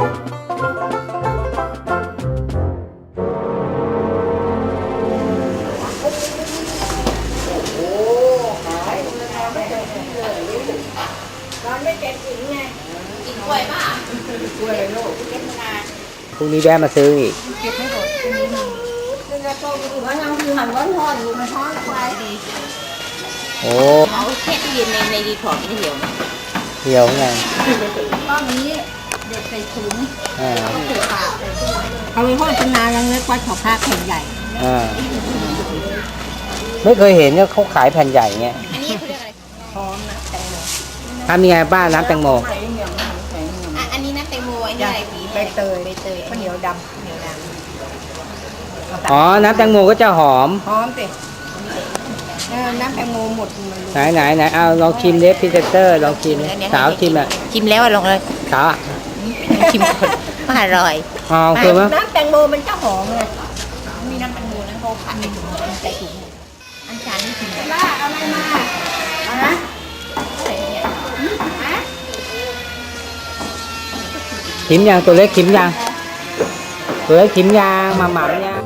นอนไม่เต็มถึงไงกินกล้วยป่ะกล้วยลูกเก็บมานานพรุ่งนี้แวะมาซื้ออีกเก็บไม่หมดพรุ่งนี้มีซึ่งกระโจมถือว่าน้ำคือหันร้อนร้อนอยู่มันร้อนไปดีโอ้เอาแค่ตู้เย็นในในดีพอร์ตไม่เหี่ยวเหี่ยวไงตอนนี้ Có nghĩ để thầy thủng อ่า có thể tạo để เอาไปทอดเป็นนานยังเล็กกว่าชอบพาแผ่นใหญ่อ่าไม่เคยเห็นว่าเขาขายแผ่นใหญ่เงี้ยอันนี้เขาเรียกอะไรหอมนะแตงโมทำยังไงบ้านน้ำแตงโมใส่เหนียวใส่เหนียวอะอันนี้นะแตงโมอันนี้อะไรผีใบเตยใบเตยข้าวเหนียวดำเหนียวดำอ๋อ น้ำแตงโมก็จะหอมหอมสิ เออน้ำแตงโมหมดมันไหนไหนไหนเอาลองชิมเดฟพิเซเตอร์ลองชิมดิสาวชิมอะชิมแล้วอะลองเลยสาวอะชิมก่อนว่าอร่อย อ๋อคือมั้ยน้ำแตงโมมันจะหอมเลยมีน้ำมันงูนะเขาผัดในถุงใส่ถุงอันจานนี่ชิมแล้วล่าเอาอะไรมาเอานะชิมยังตัวเล็กชิมยังตัวเล็กชิมยังมาหม่ำยัง